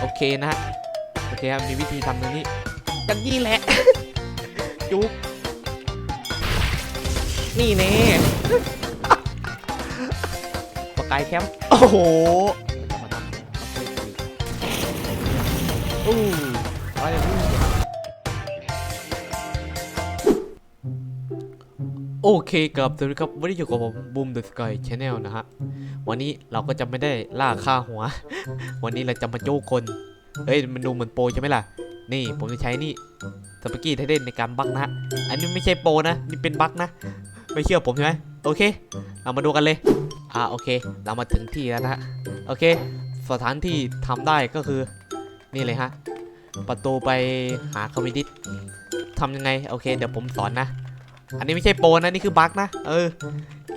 โอเคนะฮะโอเคครับมีวิธีทำตรงนี้อย่างนี้แหละ จุ๊บนี่เน่ปากกายแคมป์โอ้โหจะมาทำมาคุยคุยอู้ โอเคครับสวัสดีครับวันนี้อยู่กับผมบูมเดอะสกายชาแนลนะฮะ วันนี้เราก็จะไม่ได้ล่าฆ่าหัว วันนี้เราจะมาโจกคนเฮ้ยมันดูเหมือนโปรใช่ไหมล่ะ นี่ผมจะใช้นี่สปากี้ไทเดนในการบักนะอันนี้ไม่ใช่โปรนะ นี่เป็นบักนะ ไม่เชื่อผมใช่ไหมโอเค เรามาดูกันเลย อ่าโอเค เรามาถึงที่แล้วนะฮะโอเค สถานที่ทำได้ก็คือ นี่เลยฮะ ประตูไปหาคอมมิดิสทำยังไง โอเค เดี๋ยวผมสอนนะ อันนี้ไม่ใช่โปรนะนี่คือบั๊กนะเออ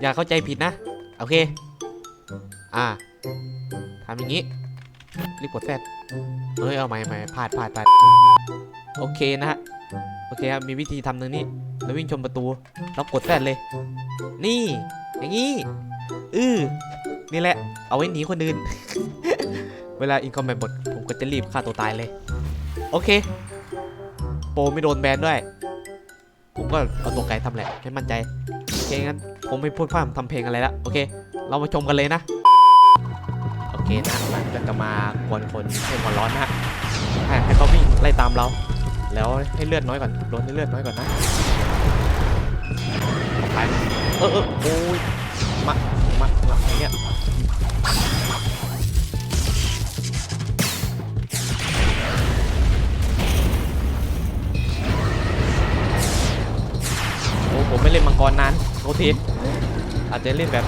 อย่าเข้าใจผิดนะโอเค อ่าทำอย่างนี้รีบกดแซดเฮ้ยเอาใหม่ใหม่พลาดพลาดพลาดโอเคนะฮะโอเคครับมีวิธีทำตรงนี้แล้ววิ่งชนประตูแล้วกดแซดเลย นี่ อย่างนี้อือนี่แหละ เอาไว้หนีคนอื่น เวลาอินคอมแบทหมดผมก็จะรีบฆ่าตัวตายเลย โอเค โปไม่โดนแบนด้วย ผมก็เอาตัวไก่ทำแหละให้มั่นใจโอเคงั้นผมไม่พูดพร่ำทำเพลงอะไรละโอเค เรามาชมกันเลยนะโอเคนะเราจะมากวนคนให้หัวร้อนนะฮะให้ให้เขาวิ่งไล่ตามเรา แล้วให้เลือดน้อยก่อนโดนให้เลือดน้อยก่อนนะไปเออเออโอ้ยมามามาไอเนี่ย ไม่เล่นมังกรนานโทษทีอาจจะเล่นแบบ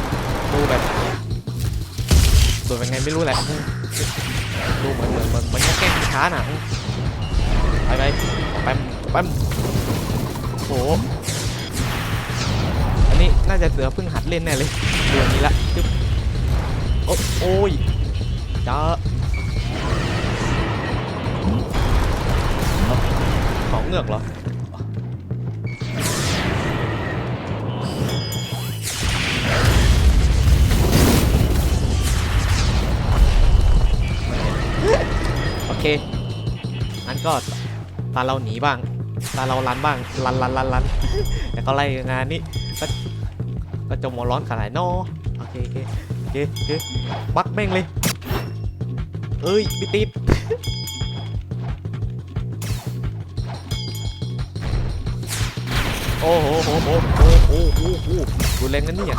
ดูแบบส่วนเป็นไงไม่รู้แหละดูเหมือนเหมือนเหมือนเหมันแกล้งช้าน่ะไปไปไปไปโอ้โหอันนี้น่าจะเสือเพิ่งหัดเล่นแน่เลยดูอันนี้ละจึ๊บโอ้โอ้ยจ้าของเงือกเหรอ เคงั้นก็ตาเราหนีบ้าง ตาเราลันบ้างลันลันลันลันแต่ก็ไล่งานนี้ก็ก็จะหมอร้อนขนาดนอโอเคโอเคโอเคโอเคปักแม่งเลย เอ้ยไม่ติดโอ้โหโอ้โหโอ้โหโอ้โหโหดูแรงกันเนี่ย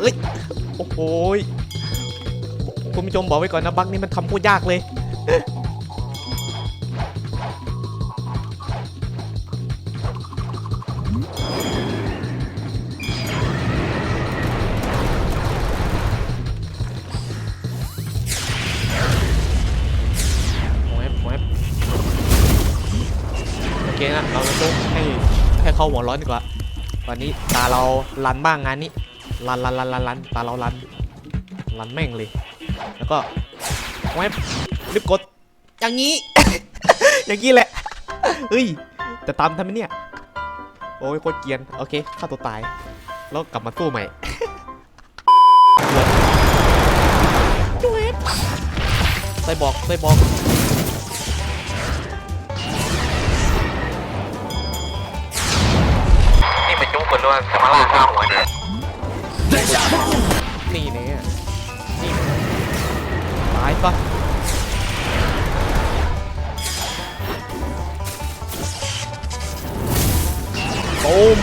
เอ้ยโอ้โห คุณผู้ชมบอกไว้ก่อนนะบั๊กนี่มันทำโคตรยากเลย โอเคนะเราจะต้องให้ให้เข้าหัวร้อนดีกว่าวันนี้ตาเราลันบ้างงานนี้ลันลันลันลันลันตาเราลันลันแม่งเลย แล้วก็แวบรีบกด อย่างนี้ อย่างนี้แหละเฮ้ยจะตามทำไมเนี่ย โอ้ยโคตรเกรียน โอเคฆ่าตัวตาย แล้วกลับมาสู้ใหม่แวบใส่บอกใส่บอกนี่เป็นจุ๊กคนด้วยจะมาล่าข้าวหัวเนี่ยนี่เนี่ยนี่ตาย ปะตูม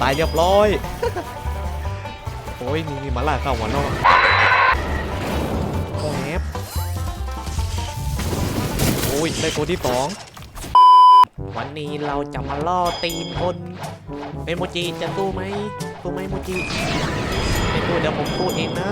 ตายเรียบร้อย โอ้ยนี่นี่มาล่าเข้าหัวนอกโอ้แฮบโอ้ย ได้ตัวที่สองวันนี้เราจะมาล่อตีนคนเอโมจิจะสู้ไหมสู้ไหมโมจิไม่พูดเดี๋ยวผมพูดเองนะ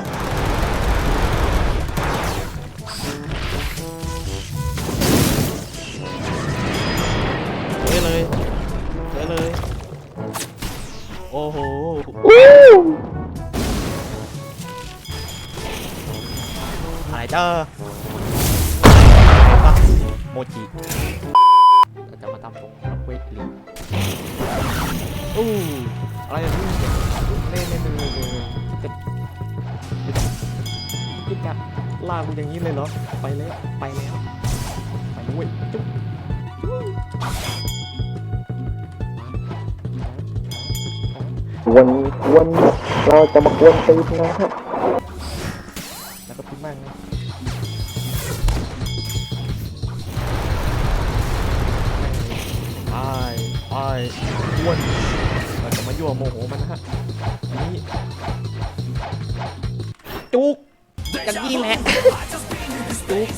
อะไรเจ้าโมจิเราจะมาทำตรงรับเวทลิงอู้อะไรนี่เล่นเล่นเล่นเล่นเล่นเล่นจิ๊บจับลากมันอย่างนี้เลยเหรอ ไปแล้วไปแล้วไปด้วยจุ๊บวันวันเราจะมากวนตีนนะครับ ยั่วโมโหมันนะฮะอันนี้จุกอย่างนี้แหละจุก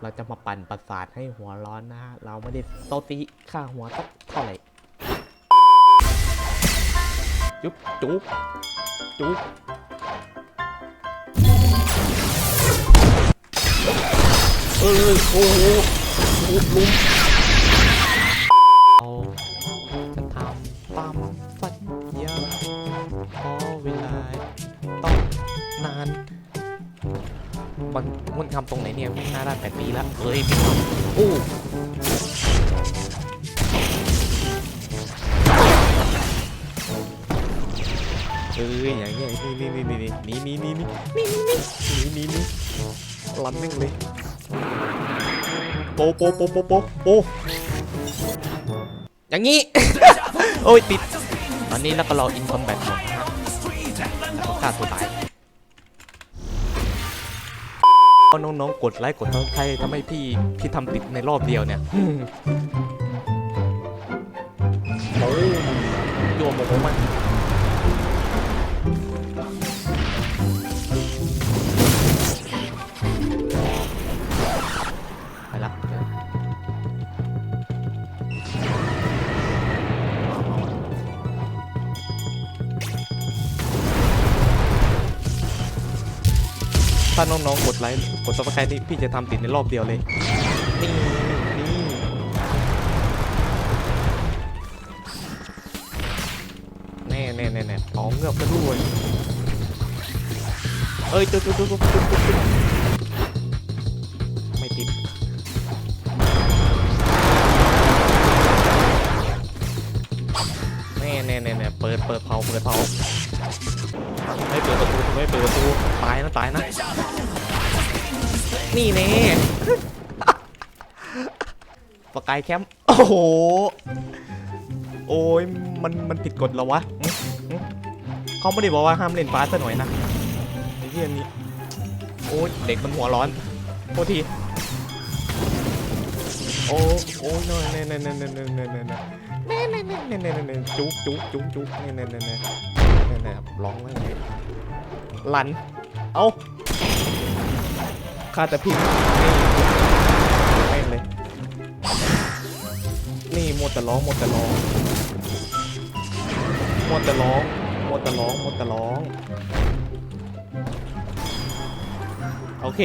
เราจะมาปั่นประสาทให้หัวร้อนนะฮะ เราไม่ได้โตตีค่าหัวสักเท่าไหร่จุ๊บจุ๊บจุ๊บเออโอ้โหลุม เนี่ยวิ่งน้าด้านแปดปีล้วเฮ้ยโอ้เอ้ยอย่างเงี้ยนี่นี่นี่นี่นี่นี่นี่นี่นี่นี่นี่นี่ลันนิ่งเลยโปโปโปโปโปโปอย่างงี้ โอ้ยติด ตอนนี้แล้วก็รออินคอมแบทหมดนะฮะแล้วก็ฆ่าตัวตาย น้องๆ กดไลค์กดซับสไครต์ทำให้พี่พี่ทำติดในรอบเดียวเนี่ยโอ้ยโยมโมโหมาก ถ้าน้องๆกดไลค์กดซับสไครต์นี่พี่จะทำติดในรอบเดียวเลย นี่นี่แน่แน่แน่แน่อ๋อเงือบก็ด้วยเอ้ยจุ๊บจุ๊บจุ๊บจุ๊บจุ๊บจุ๊บไม่ติดแน่แน่แน่แน่เปิดเปิดเผาเปิดเผา ไม่เปิดประตูไม่เปิดประตูตายนะตายนะ นี่แน่ปากกายแคมป์โอ้โห โอ้ยมันมันผิดกฎเหรอวะเขาไม่ได้บอกว่าห้ามเล่นฟ้าซะหน่อยนะไอ้เรื่องนี้โอ้ยเด็กมันหัวร้อนโทษทีโอ้โอ้ยเน่เน่เน่เน่เน่เน่เน่เน่เน่เน่เน่เน่เน่เน่เน่จุกจุกจุกจุกเน่เน่เน่ เน่เน่เน่ร้องไว้เลยลัน เอาคาแต่พิมพ์นี่แม่งเลย นี่หมดแต่ร้องหมดแต่ร้องหมดแต่ร้องหมดแต่ร้องหมดแต่ร้อง โอเค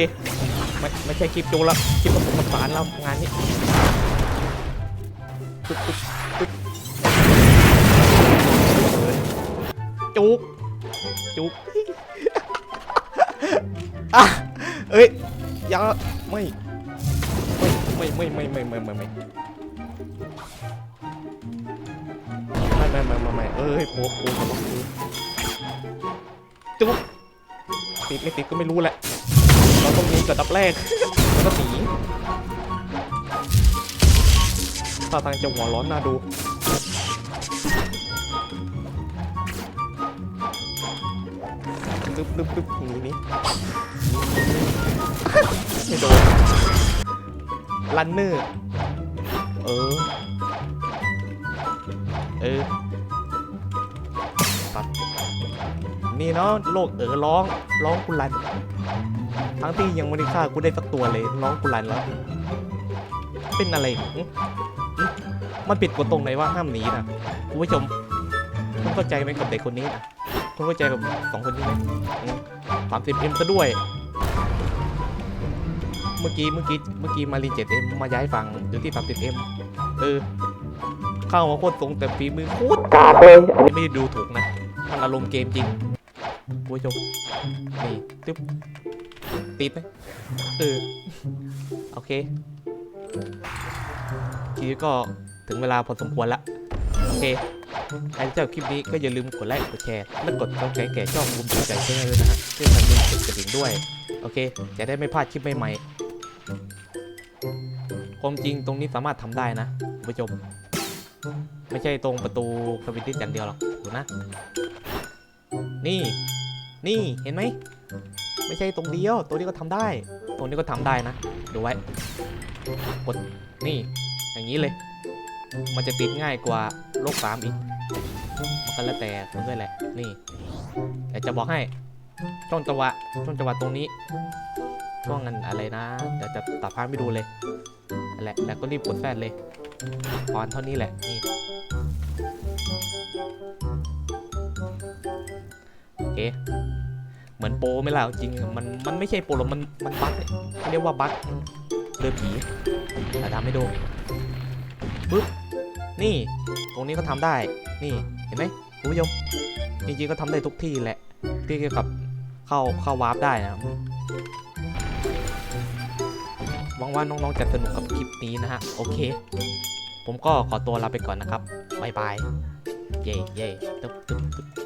ไม่ไม่ใช่คลิปจูแล้วคลิปผสมผสานแล้วงานนี้ปึ๊บปึ๊บปึ๊บ จุกจุกอะเอ้ยย่าไม่ไม่ไม่ไม่ไม่ไม่ไม่ไม่ไม่ไม่ไม่ไม่ไม่ไม่เอ้ยโป๊ะโป๊ะโป๊ะจุกติดไม่ติดก็ไม่รู้แหละเราต้องหนีกับดับแรกแล้วก็หนีท่าทางจะหัวร้อนน่าดู ดึบดึบดึบหนีหนีไม่โดนลันเนอร์เออ เออตัดนี่เนาะโลกเออร้องร้องกุลัน ทั้งที่ยังไม่ได้ฆ่ากูได้สักตัวเลยร้องกุลันแล้ว เป็นอะไรมันปิดกฎตรงไหนว่าห้ามหนีนะคุณผู้ชมคุณเข้าใจไหมกับเด็กคนนี้นะ คุณเข้าใจกับสองคนนี้ไหมสามสิบเอ็มซะด้วย เมื่อกี้เมื่อกี้เมื่อกี้มารีเจ็ดเอ็มมาย้ายฝั่งอยู่ที่สามสิบเอ็มเออเข้ามาโคตรตรงแต่ฝีมือโคตรกาเลยอันนี้ไม่ได้ดูถูกนะมันอารมณ์เกมจริงผู้ชมนี่ตึ๊บติดไหมเออโอเคทีนี้ก็ถึงเวลาพอสมควรละโอเค ใครชอบคลิปนี้ก็อย่าลืมกดไลค์กดแชร์และกดซับสไครต์แก่ช่องบูมใจเช่นเลยนะฮะเพื่อทำเป็นกดกระดิ่งด้วย โอเค จะได้ไม่พลาดคลิปใหม่ๆความจริงตรงนี้สามารถทำได้นะคุณผู้ชมไม่ใช่ตรงประตูสวิตช์อย่างเดียวหรอกดูนะ นี่ นี่เห็นไหม ไม่ใช่ตรงเดียว ตัวนี้ก็ทำได้ตรงนี้ก็ทำได้นะ ดูไว้ กด นี่ อย่างนี้เลย มันจะติดง่ายกว่าโลกสามอีก มันก็แล้วแต่คนด้วยแหละ นี่ แต่จะบอกให้ช่องจังหวะช่องจังหวะตรงนี้ช่วงนั้นอะไรนะเดี๋ยวจะตัดภาพไม่ดูเลยแหละแล้วก็รีบกดแฟดเลยพอนเท่านี้แหละ นี่โอเคเหมือนโปรไหม่ล่ะจริง มัน มันไม่ใช่โปรหรอกมัน มันบั๊กเนี่ยเรียกว่าบั๊กเดินผีแต่ทำให้ดูปึ๊บ นี่ตรงนี้ก็ทำได้ นี่เห็นไหมคุณผู้ชมจริงๆก็ทำได้ทุกที่แหละที่เกี่ยวกับเข้าเข้าวาร์ปได้นะหวังว่าน้องๆจะสนุกกับคลิปนี้นะฮะโอเค ผมก็ขอตัวลาไปก่อนนะครับบายบายเย่เย่ตึ๊บตึ๊บตึ๊บ